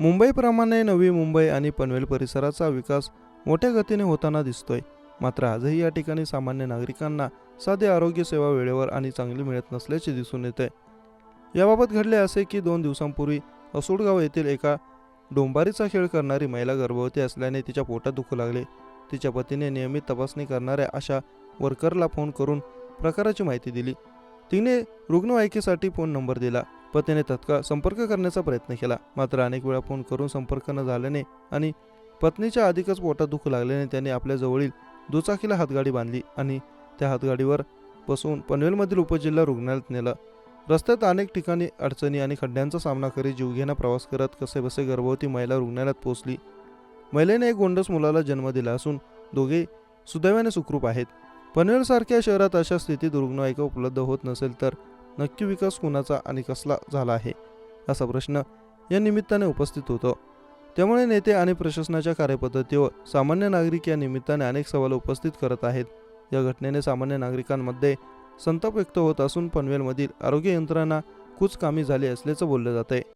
मुंबईप्रमाणे नवी मुंबई आणि पनवेल परिसराचा विकास मोठ्या गतीने होताना दिसतोय. मात्र आजही या ठिकाणी सामान्य नागरिकांना साधी आरोग्य सेवा वेळेवर आणि चांगली मिळत नसल्याचे दिसून येते. याबाबत घडले असे की दोन दिवसांपूर्वी असोडगाव येथील एका डोंबारीचा खेळ करणारी महिला गर्भवती असल्याने तिच्या पोटात दुखू लागले. तिच्या पतीने नियमित तपासणी करणाऱ्या अशा वर्करला फोन करून प्रकाराची माहिती दिली. तिने रुग्णवाहिकेसाठी फोन नंबर दिला. पतीने तत्काळ संपर्क करण्याचा प्रयत्न केला. मात्र अनेक वेळा फोन करून संपर्क न झाल्याने आणि पत्नीच्या अधिकच पोटात दुखू लागल्याने त्याने आपल्या जवळील दुचाकीला हातगाडी बांधली आणि त्या हातगाडीवर बसवून पनवेलमधील उपजिल्हा रुग्णालयात नेलं. रस्त्यात अनेक ठिकाणी अडचणी आणि खड्ड्यांचा सामना करीत जीवघेणा प्रवास करत कसेबसे गर्भवती महिला रुग्णालयात पोहोचली. महिलेने एक गोंडस मुलाला जन्म दिला असून दोघे सुदैवाने सुखरूप आहेत. पनवेलसारख्या शहरात अशा स्थितीत रुग्णवाहिका उपलब्ध होत नसेल तर नक्की विकास कुणाचा आणि कसला झाला आहे? असा प्रश्न या निमित्ताने उपस्थित होतो. त्यामुळे नेते आणि प्रशासनाच्या कार्यपद्धतीवर सामान्य नागरिक या निमित्ताने अनेक सवाल उपस्थित करत आहेत. या घटनेने सामान्य नागरिकांमध्ये संताप व्यक्त होत असून पनवेलमधील आरोग्य यंत्रणा कुचकामी झाली असल्याचं बोललं जात आहे